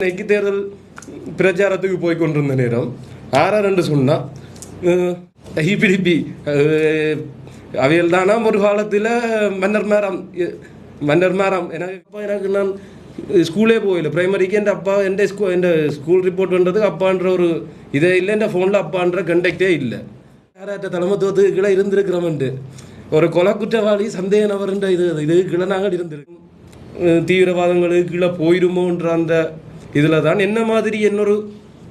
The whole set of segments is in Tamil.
இன்னைக்கு தேர்தல் பிரச்சாரத்துக்கு போய் கொண்டிருந்த நேரம் ஆறார் என்று சொன்னால் ஹிபிடிபி அவையில் தானா ஒரு காலத்தில் மன்னர் மேரம் மன்னர் மேரம். எனக்கு அப்பா எனக்கு நான் ஸ்கூலே போயில பிரைமரிக்கு என் அப்பா என் ஸ்கூ என் ஸ்கூல் ரிப்போர்ட் பண்ணுறதுக்கு அப்பான்ற ஒரு இதே இல்லை என் ஃபோனில் அப்பான்ற கண்டக்டே இல்லை யாராட்ட தலைமத்துவத்துக்கு கீழே இருந்திருக்கிறோம்ண்டு ஒரு கொலை குற்றவாளி சந்தேக நபர்ன்ற இது இதுக்கு கீழே நாங்கள் இருந்திருக்கோம் தீவிரவாதங்களுக்கு கீழே போயிருமோன்ற அந்த இதில் தான் என்ன மாதிரி என்னொரு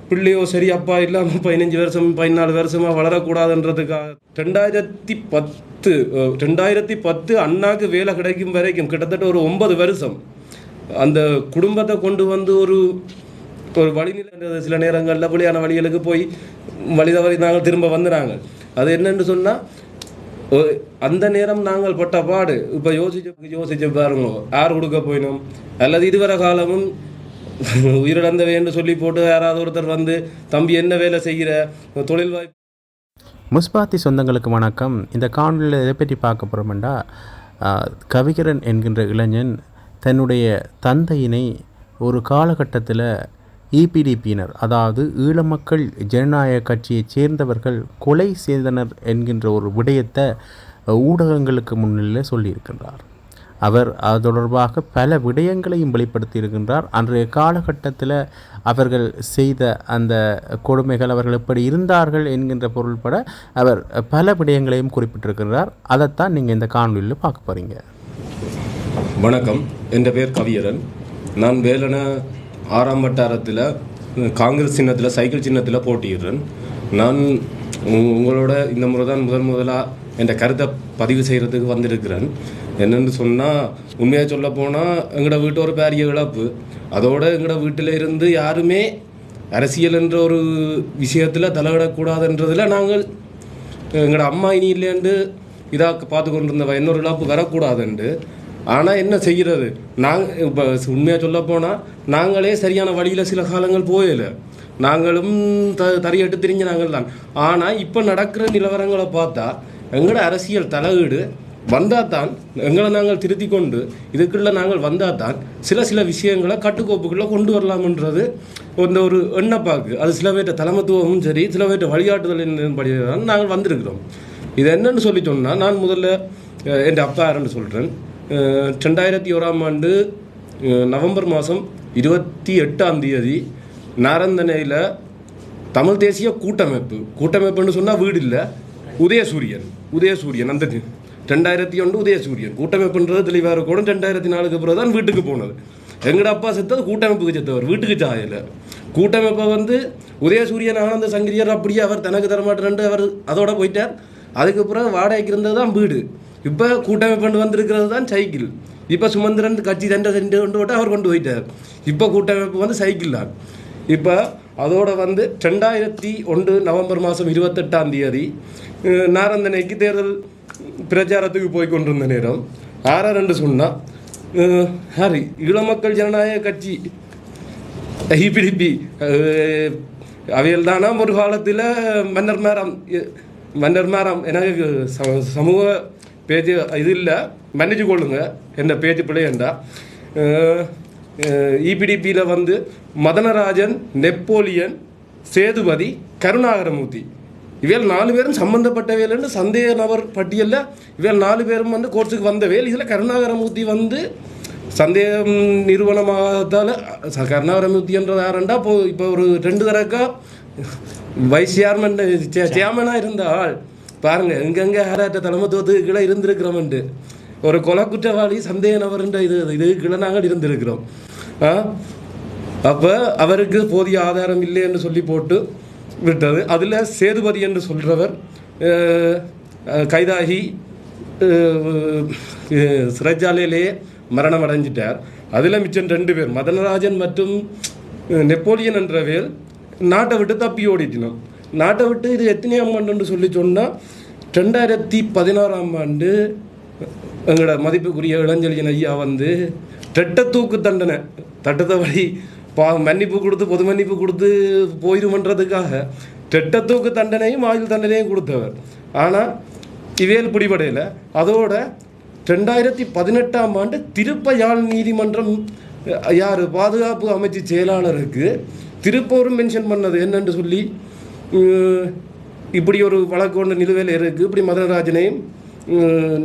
பிள்ளையோ சரி அப்பா இல்லாமல் பதினஞ்சு வருஷம் பதினாலு வருஷமாக வளரக்கூடாதுன்றதுக்காக. ரெண்டாயிரத்தி பத்து ரெண்டாயிரத்தி பத்து அண்ணாக்கு வேலை கிடைக்கும் வரைக்கும் கிட்டத்தட்ட ஒரு ஒன்பது வருஷம். அந்த குடும்பத்தை கொண்டு வந்து ஒரு ஒரு வழிநிலை சில நேரங்களில் புலியான வழிகளுக்கு போய் வழி தவறி நாங்கள் திரும்ப வந்துடுறாங்க அது என்னென்னு சொன்னால் அந்த நேரம் நாங்கள் பட்ட பாடு இப்போ யோசிச்சு யோசிச்சு பாருங்க யார் கொடுக்க போயினோம்? அல்லது இதுவரை காலமும் உயிரிழந்தவை என்று சொல்லி போட்டு யாராவது ஒருத்தர் வந்து தம்பி என்ன வேலை செய்கிற? தொழில் வாய்ப்பு முஸ்பாத்தி சொந்தங்களுக்கு வணக்கம். இந்த காணொலியில் எதை பற்றி பார்க்க போகிறோம்டா கவிகரன் என்கின்ற இளைஞன் தன்னுடைய தந்தையினை ஒரு காலகட்டத்தில் இபிடிபியினர் அதாவது ஈழமக்கள் ஜனநாயக கட்சியைச் சேர்ந்தவர்கள் கொலை செய்தனர் என்கின்ற ஒரு விடயத்தை ஊடகங்களுக்கு முன்னிலையில் சொல்லியிருக்கின்றார். அவர் அது தொடர்பாக பல விடயங்களையும் வெளிப்படுத்தி இருக்கின்றார் அன்றைய காலகட்டத்தில் அவர்கள் செய்த அந்த கொடுமைகள் அவர்கள் எப்படி இருந்தார்கள் என்கின்ற பொருள்பட அவர் பல விடயங்களையும் குறிப்பிட்டிருக்கின்றார். அதைத்தான் நீங்கள் இந்த காணொலியில் பார்க்க போகிறீங்க வணக்கம். என் பேர் கவியரன். நான் வேலன ஆறாம் வட்டாரத்தில் காங்கிரஸ் சின்னத்தில் சைக்கிள் சின்னத்தில் போட்டியிடுறேன். நான் உ- உங்களோட இந்த முறை தான் முதன் முதலாக என் கருத்தை பதிவு செய்கிறதுக்கு வந்திருக்கிறேன். என்னென்னு சொன்னால் உண்மையாக சொல்ல போனால் எங்களோட வீட்டு ஒரு பெரிய இழப்பு. அதோட எங்களோட வீட்டில் இருந்து யாருமே அரசியல் என்ற ஒரு விஷயத்தில் தலையிடக்கூடாதுன்றதில் நாங்கள் எங்களோட அம்மா இனி இல்லைன்னு இதாக பார்த்து கொண்டிருந்தவ இன்னொரு இழப்பு வரக்கூடாதுண்டு. ஆனால் என்ன செய்கிறது? நாங்கள் இப்போ உண்மையாக சொல்ல போனால் நாங்களே சரியான வழியில் சில காலங்கள் போயல. நாங்களும் த தறியட்டு திரிஞ்ச நாங்கள் தான் ஆனால் இப்போ நடக்கிற நிலவரங்களை பார்த்தா எங்களோட அரசியல் தலையீடு வந்தால் தான் எங்களை நாங்கள் திருத்தி கொண்டு இதுக்குள்ளே நாங்கள் வந்தால் தான் சில சில விஷயங்களை கட்டுக்கோப்புக்குள்ளே கொண்டு வரலாம்ன்றது இந்த ஒரு எண்ணப்பாக்கு. அது சில பேர்ட்ட தலைமத்துவமும் சரி சில பேர்ட்ட வழிகாட்டுதலின் படி தான் நாங்கள் வந்திருக்கிறோம். இது என்னன்னு சொல்லி சொன்னால் நான் முதல்ல என் அப்பா யாருன்னு சொல்கிறேன் ரெண்டாயிரத்தி ஓராம் ஆண்டு நவம்பர் மாதம் இருபத்தி எட்டாம் தேதி நாரந்தனையில் தமிழ் தேசிய கூட்டமைப்பு கூட்டமைப்புன்னு சொன்னால் வீடு இல்லை உதயசூரியன் உதயசூரியன் அந்த ரெண்டாயிரத்தி ஒன்று உதயசூரியன். கூட்டமைப்புன்றது தெளிவாக இருக்கணும் ரெண்டாயிரத்தி நாலுக்கு பிறகு தான் வீட்டுக்கு போனது. எங்கட அப்பா செத்தது? கூட்டமைப்புக்கு செத்தவர். வீட்டுக்கு சாயல. கூட்டமைப்பை வந்து உதயசூரியன் ஆனந்த சங்கிரியர் அப்படியே அவர் தனக்கு தரமாட்டேன்ட்டு அவர் அதோட போயிட்டார். அதுக்கு பிறகு வாடகைக்கு இருந்தது தான் வீடு. இப்போ கூட்டமைப்பு வந்திருக்கிறது தான் சைக்கிள். இப்போ சுமந்திரன் கட்சி தண்டை சென்று கொண்டு விட்டு அவர் கொண்டு போயிட்டார். இப்போ கூட்டமைப்பு வந்து சைக்கிள் தான். இப்போ அதோட வந்து ரெண்டாயிரத்தி ஒன்று நவம்பர் மாதம் இருபத்தெட்டாம் தேதி நாரந்தனைக்கு தேர்தல் பிரச்சாரத்துக்கு போய் கொண்டிருந்த நேரம் ஆறாரண்டு சொன்னால் ஹாரி ஈழமக்கள் ஜனநாயக கட்சி. இபிடிபி அவையில் தானா ஒரு காலத்தில் மன்னர் மேரம்? மன்னர் மேரம் எனக்கு ச- சமூக பேஜ் இது இல்லை மன்னிச்சு கொள்ளுங்க என்ன பேஜ் பிள்ளையண்டா இபிடிபியில் வந்து மதனராஜன் நெப்போலியன் சேதுபதி கருணாகரமூர்த்தி. இவையில் நாலு பேரும் சம்பந்தப்பட்டவையில்னு சந்தேக நபர் பட்டியலில் இவையில் நாலு பேரும் வந்து கோர்ட்ஸுக்கு வந்தவையில் இதில் கருணாகரமூர்த்தி வந்து சந்தேகம் நிறுவனமாகத்தால் கருணாகரமூர்த்தி என்றது யாருண்டா இப்போ இப்போ ஒரு ரெண்டு தரக்கா வைஸ் சேர்மன் சேர்மனாக இருந்த ஆள் பாருங்கள் எங்கெங்கே யாராட்ட தலைமத்துவத்துக்கு கீழே இருந்திருக்கிறோம்ண்டு ஒரு கொலை குற்றவாளி சந்தேக நபர்ன்ற இது இது கீழே நாங்கள் இருந்திருக்கிறோம். அப்போ அவருக்கு போதிய ஆதாரம் இல்லை என்று சொல்லி போட்டு விட்டது. அதில் சேதுபதி என்று சொல்கிறவர் கைதாகி சிறைச்சாலையிலேயே மரணம் அடைஞ்சிட்டார் அதில் மிச்சம் ரெண்டு பேர் மதனராஜன் மற்றும் நெப்போலியன் என்ற பேர் நாட்டை விட்டு தப்பி ஓடிட்டினோம் நாட்டை விட்டு இது எத்தனையாம் ஆண்டுன்னு சொல்லி சொன்னால் ரெண்டாயிரத்தி பதினாறாம் ஆண்டு எங்களோட மதிப்புக்குரிய இளஞ்செழியன் ஐயா வந்து ரெட்ட தூக்கு தண்டனை தட்டத்தபடி மன்னிப்பு கொடுத்து பொது மன்னிப்பு கொடுத்து போயிருமன்றதுக்காக டெட்டத்தூக்கு தண்டனையும் ஆயுள் தண்டனையும் கொடுத்தவர். ஆனால் இவேல் பிடிபடையில். அதோட ரெண்டாயிரத்தி பதினெட்டாம் ஆண்டு திருப்ப யாழ் நீதிமன்றம் யார்? பாதுகாப்பு அமைச்சு செயலாளருக்கு திருப்பூரும் மென்ஷன் பண்ணது என்னென்று சொல்லி இப்படி ஒரு வழக்கு ஒன்று நிலுவையில் இருக்குது இப்படி மதனராஜனையும்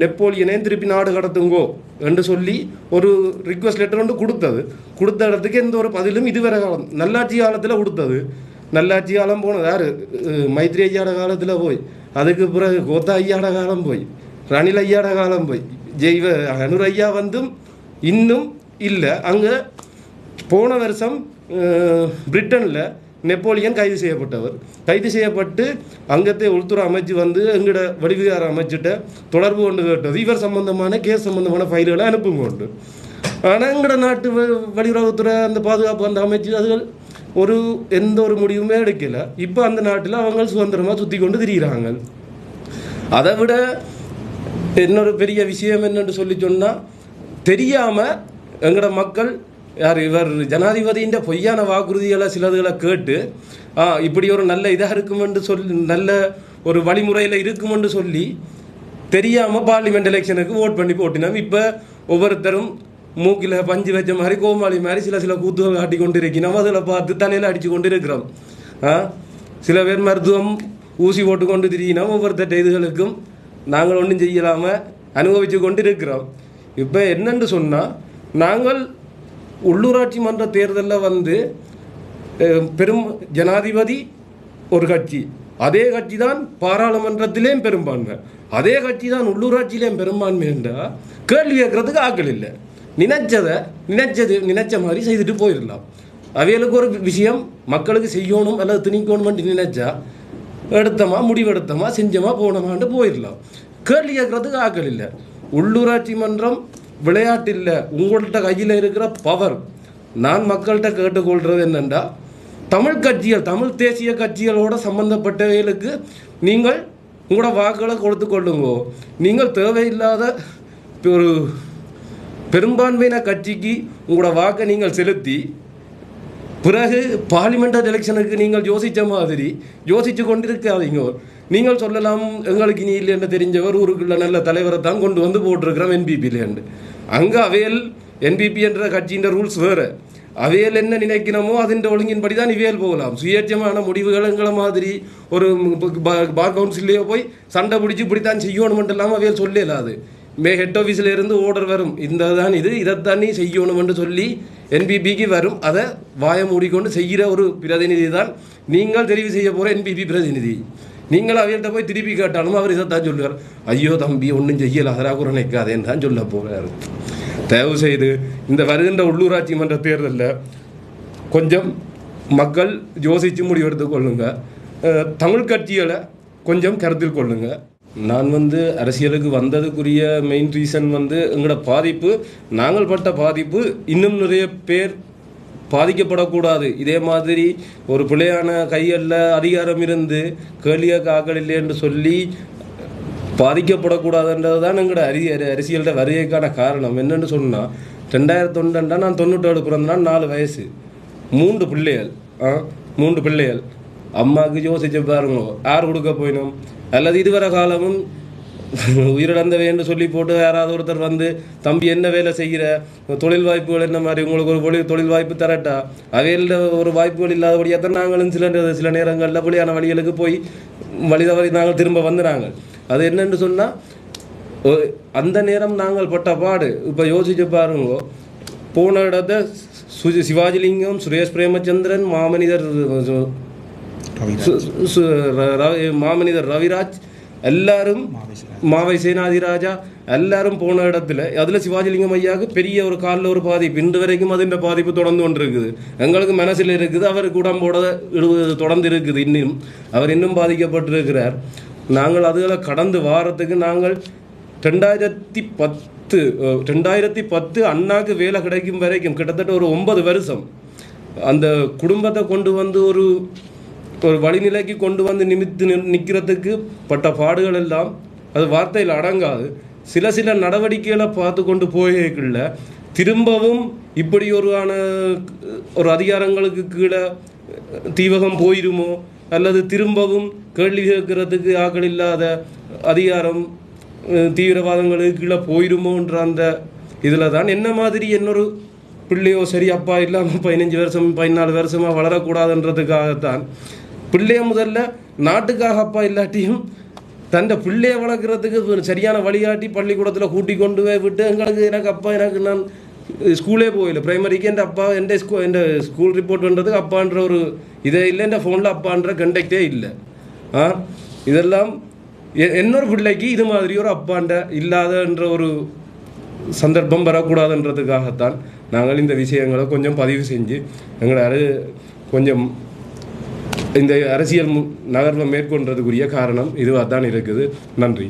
நெப்போலியனையும் திருப்பி நாடு கடத்துங்கோ. என்று சொல்லி ஒரு ரிக்வஸ்ட் லெட்டர் ஒன்று கொடுத்தது. கொடுத்த இடத்துக்கு எந்த ஒரு பதிலும் இதுவரை காலம் நல்லாட்சி காலத்தில் கொடுத்தது. நல்லாட்சி காலம் போனது. யார்? மைத்ரி ஐயாட காலத்தில் போய். அதுக்கு பிறகு கோத்தா ஐயாட காலம் போய். ரணில் ஐயாட காலம் போய். ஜெய்வ அனுர் ஐயா வந்தும் இன்னும் இல்லை. அங்கே போன வருஷம் பிரிட்டனில் நெப்போலியன் கைது செய்யப்பட்டவர். கைது செய்யப்பட்டு அங்கத்தை உள்துறை அமைச்சு வந்து எங்கட வடிவிகார அமைச்சிட்ட தொடர்பு கொண்டு கேட்டது. இவர் சம்பந்தமான கேஸ் சம்பந்தமான ஃபைல்களை அனுப்பும் கொண்டு. ஆனால் எங்கட நாட்டு வ- வெளியுறவுத்துறை அந்த பாதுகாப்பு அந்த அமைச்சு அதுகள் ஒரு எந்த ஒரு முடிவுமே எடுக்கலை. இப்போ அந்த நாட்டில் அவங்க சுதந்திரமாக சுற்றி கொண்டு திரிகிறாங்க அதை விட இன்னொரு பெரிய விஷயம் என்னென்று சொல்லி சொன்னால் தெரியாமல் எங்களோட மக்கள் யார் இவர் ஜனாதிபதியின் பொய்யான வாக்குறுதிகளை சிலதுகளை கேட்டு ஆ இப்படி ஒரு நல்ல இதாக இருக்குமென்று சொல்லி நல்ல ஒரு வழிமுறையில் இருக்குமென்று சொல்லி தெரியாமல் பார்லிமெண்ட் எலெக்ஷனுக்கு ஓட் பண்ணி போட்டினோம். இப்போ ஒவ்வொருத்தரும் மூக்கில் பஞ்சு வச்ச மாதிரி கோமாளி மாதிரி சில சில கூத்துகள் காட்டி கொண்டு இருக்கிறோம் அதில் பார்த்து தலையில் அடித்து கொண்டு இருக்கிறோம் ஆ சில பேர் மருத்துவம் ஊசி போட்டு கொண்டு திரியினோம். ஒவ்வொருத்தட்ட இதுகளுக்கும் நாங்கள் ஒன்றும் செய்யலாமல் அனுபவித்து கொண்டு இருக்கிறோம் இப்போ என்னென்று சொன்னால் நாங்கள் உள்ளூராட்சி மன்ற தேர்தலில் வந்து பெரும் ஜனாதிபதி ஒரு கட்சி. அதே கட்சி தான் பாராளுமன்றத்திலேயும் பெரும்பான்மை. அதே கட்சி தான் உள்ளூராட்சியிலேயும் பெரும்பான்மை என்றால் கேள்வி கேட்கறதுக்கு ஆக்கள் இல்லை. நினைச்சதை நினைச்சது நினைச்ச மாதிரி செய்துட்டு போயிடலாம். அவைகளுக்கு ஒரு விஷயம் மக்களுக்கு செய்யணும் அல்லது திணிக்கணும்னு நினைச்சா எடுத்தமா முடிவெடுத்தமா செஞ்சமா போனோமான்னு போயிடலாம். கேள்வி கேட்கறதுக்கு ஆக்கள் இல்லை. உள்ளூராட்சி மன்றம் விளையாட்டு இல்லை உங்கள்கிட்ட கையில் இருக்கிற பவர் நான் மக்கள்கிட்ட கேட்டுக்கொள்கிறது என்னென்னா தமிழ் கட்சிகள் தமிழ் தேசிய கட்சிகளோட சம்பந்தப்பட்டவைகளுக்கு நீங்கள் உங்களோட வாக்குகளை கொடுத்து கொள்ளுங்கோ. நீங்கள் தேவையில்லாத ஒரு பெரும்பான்மையின கட்சிக்கு உங்களோட வாக்கை நீங்கள் செலுத்தி பிறகு பார்லிமெண்டர் எலெக்ஷனுக்கு நீங்கள் யோசித்த மாதிரி யோசித்து கொண்டிருக்காதீங்க. நீங்கள் சொல்லலாம் எங்களுக்கு இனி இல்லைன்னு தெரிஞ்சவர் ஊருக்குள்ள நல்ல தலைவரை தான் கொண்டு வந்து போட்டிருக்கிறோம் என்பிபிலேண்டு அங்கே அவையல் என்பிபி என்ற கட்சியின் ரூல்ஸ் வேறு. அவையல் என்ன நினைக்கணுமோ அதன் ஒழுங்கின்படி தான் இவையல் போகலாம். சுயேட்சமான முடிவுகள் மாதிரி ஒரு பார் கவுன்சிலேயோ போய் சண்டை பிடிச்சி இப்படித்தான் செய்யணுமென்று இல்லாமல் அவையல் சொல்லலாது. மே ஹெட் ஆஃபீஸில் இருந்து ஓர்டர் வரும். இந்த தான் இது இதைத்தான் நீ செய்யணும்னு சொல்லி என்பிபிக்கு வரும். அதை வாயை மூடிக்கொண்டு செய்கிற ஒரு பிரதிநிதி தான் நீங்கள் தெரிவு செய்ய போகிற என்பிபி பிரதிநிதி. நீங்கள் அவர்கிட்ட போய் திருப்பி கேட்டாலும் அவர் இதைத்தான் சொல்லுவார். ஐயோ தம்பி ஒன்றும் செய்யல. அதராக கூட தான் சொல்ல போகிறார் தயவு செய்து இந்த வருகின்ற உள்ளூராட்சி மன்ற தேர்தலில் கொஞ்சம் மக்கள் யோசித்து முடிவெடுத்து கொள்ளுங்கள் தமிழ் கட்சிகளை கொஞ்சம் கருத்தில் கொள்ளுங்கள் நான் வந்து அரசியலுக்கு வந்ததுக்குரிய மெயின் ரீசன் வந்து எங்களோட பாதிப்பு நாங்கள் பட்ட பாதிப்பு இன்னும் நிறைய பேர் பாதிக்கப்படக்கூடாது. இதே மாதிரி ஒரு பிள்ளையான கைகளில் அதிகாரம் இருந்து கேளிய காக்கள் இல்லை என்று சொல்லி பாதிக்கப்படக்கூடாதுன்றது தான் எங்களோட அரி அரசியல்கிட்ட வருகைக்கான காரணம். என்னென்னு சொன்னால் ரெண்டாயிரத்தி ஒன்றுண்டா நான் தொண்ணூற்றேழு பிறந்தனா நாலு வயசு. மூன்று பிள்ளைகள் ஆ மூன்று பிள்ளைகள். அம்மாவுக்கு யோசிச்சு பாருங்க. யார் கொடுக்க போயினோம்? அல்லது இதுவரை காலமும் உயிரிழந்தவை என்று சொல்லி போட்டு யாராவது ஒருத்தர் வந்து தம்பி என்ன வேலை செய்கிற? தொழில் வாய்ப்புகள் என்ன மாதிரி? உங்களுக்கு ஒரு தொழில் தொழில் வாய்ப்பு தரட்டா? அவையில் ஒரு வாய்ப்புகள் இல்லாதபடியாக தான் நாங்களும் சில சில நேரங்களில் வெளியான வழிகளுக்கு போய் வழி தவறி நாங்கள் திரும்ப வந்து அது என்னன்னு சொன்னால் அந்த நேரம் நாங்கள் பட்ட பாடு இப்போ யோசிச்சு பாருங்க. போன இடத்த சிவாஜிலிங்கம் சுரேஷ் பிரேமச்சந்திரன் மாமனிதர் மாமனிதர் ரவிராஜ் எல்லாரும் மாவை சேனாதிராஜா எல்லாரும் போன இடத்துல அதில் சிவாஜிலிங்கம் ஐயாவுக்கு பெரிய ஒரு காலில் ஒரு பாதிப்பு. இன்று வரைக்கும் அதின் பாதிப்பு தொடர்ந்து கொண்டு இருக்குது எங்களுக்கு மனசில் இருக்குது அவருக்கு உடம்போட இழு- தொடர்ந்து இருக்குது இன்னும். அவர் இன்னும் பாதிக்கப்பட்டிருக்கிறார். நாங்கள் அதுகளை கடந்து வாரத்துக்கு நாங்கள் ரெண்டாயிரத்தி பத்து ரெண்டாயிரத்தி பத்து அண்ணாக்கு வேலை கிடைக்கும் வரைக்கும் கிட்டத்தட்ட ஒரு ஒன்பது வருஷம். அந்த குடும்பத்தை கொண்டு வந்து ஒரு ஒரு வழிநிலைக்கு கொண்டு வந்து நிமித்து நிற்கிறதுக்கு பட்ட பாடுகள் எல்லாம் அது வார்த்தையில் அடங்காது. சில சில நடவடிக்கைகளை பார்த்து கொண்டு போய்க்குள்ள திரும்பவும் இப்படி ஒருவான ஒரு அதிகாரங்களுக்கு கீழே தீவகம் போயிருமோ? அல்லது திரும்பவும் கேள்வி கேட்கறதுக்கு ஆக்கள் இல்லாத அதிகாரம் தீவிரவாதங்களுக்கு கீழே போயிருமோன்ற அந்த இதில் தான் என்ன மாதிரி இன்னொரு பிள்ளையோ சரி அப்பா இல்லாமல் பதினஞ்சு வருஷம் பதினாலு வருஷமாக வளரக்கூடாதுன்றதுக்காகத்தான் பிள்ளைய முதல்ல நாட்டுக்காக அப்பா இல்லாட்டியும் தன்னை பிள்ளைய வளர்க்குறதுக்கு ஒரு சரியான வழிகாட்டி பள்ளிக்கூடத்தில் கூட்டி கொண்டு போய் விட்டு எங்களுக்கு எனக்கு அப்பா எனக்கு நான் ஸ்கூலே போயில பிரைமரிக்கு என் அப்பா என் ஸ்கூ என் ஸ்கூல் ரிப்போர்ட் பண்ணுறதுக்கு அப்பான்ற ஒரு இதே இல்லை என் ஃபோனில் அப்பான்ற கண்டக்டே இல்லை ஆ இதெல்லாம் எ- என்னொரு பிள்ளைக்கு இது மாதிரி ஒரு அப்பாண்ட இல்லாதன்ற ஒரு சந்தர்ப்பம் வரக்கூடாதுன்றதுக்காகத்தான் நாங்கள் இந்த விஷயங்களை கொஞ்சம் பதிவு செஞ்சு எங்களால் கொஞ்சம் இந்த அரசியல் நகர்வை மேற்கொண்டதுக்குரிய காரணம் இதுவாக தான் இருக்குது. நன்றி.